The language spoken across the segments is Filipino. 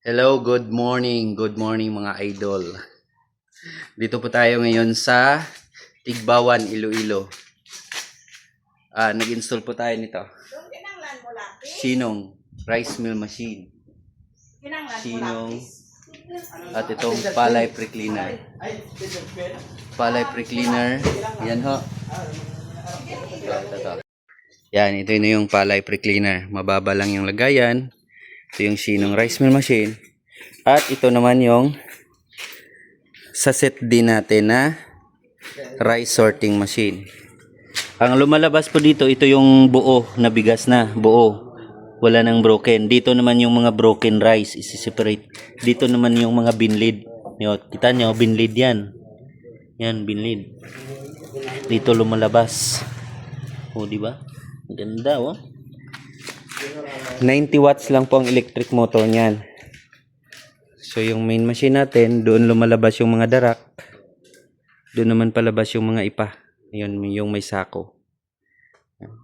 Hello, good morning. Good morning mga idol. Dito po tayo ngayon sa Tigbawan, Iloilo. Ah, nag-install po tayo nito. Sinong rice mill machine. Sinong at itong palay pre-cleaner. Palay pre-cleaner. Yan ho. Ito, ito, ito. Yan, ito na yung palay pre-cleaner. Mababa lang yung lagayan. Ito yung sinong rice mill machine. At ito naman yung sa set din natin na rice sorting machine. Ang lumalabas po dito, ito yung buo na bigas na, buo. Wala nang broken. Dito naman yung mga broken rice, isi-separate. Dito naman yung mga binlid. Yo, kita nyo, binlid yan. Yan, binlid. Dito lumalabas. O, di ba? Ganda, oh. 90 watts lang po ang electric motor niyan. So, yung main machine natin, doon lumalabas yung mga darak. Doon naman palabas yung mga ipa. Yun, yung may sako.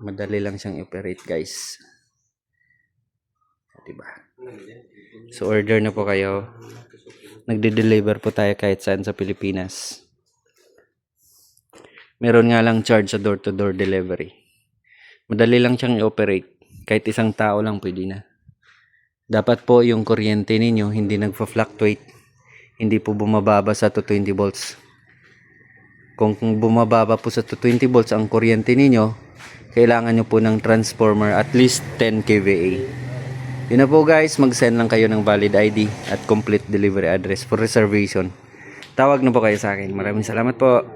Madali lang siyang operate, guys. Diba? So, order na po kayo. Nagde-deliver po tayo kahit saan sa Pilipinas. Meron nga lang charge sa door-to-door delivery. Madali lang siyang i-operate. Kahit isang tao lang pwede na. Dapat po yung kuryente ninyo hindi nagfa-fluctuate. Hindi po bumababa sa 220 volts. Kung bumababa po sa 220 volts ang kuryente ninyo, kailangan nyo po ng transformer at least 10 kVA. Yun na po guys, mag-send lang kayo ng valid ID at complete delivery address for reservation. Tawag na po kayo sa akin. Maraming salamat po.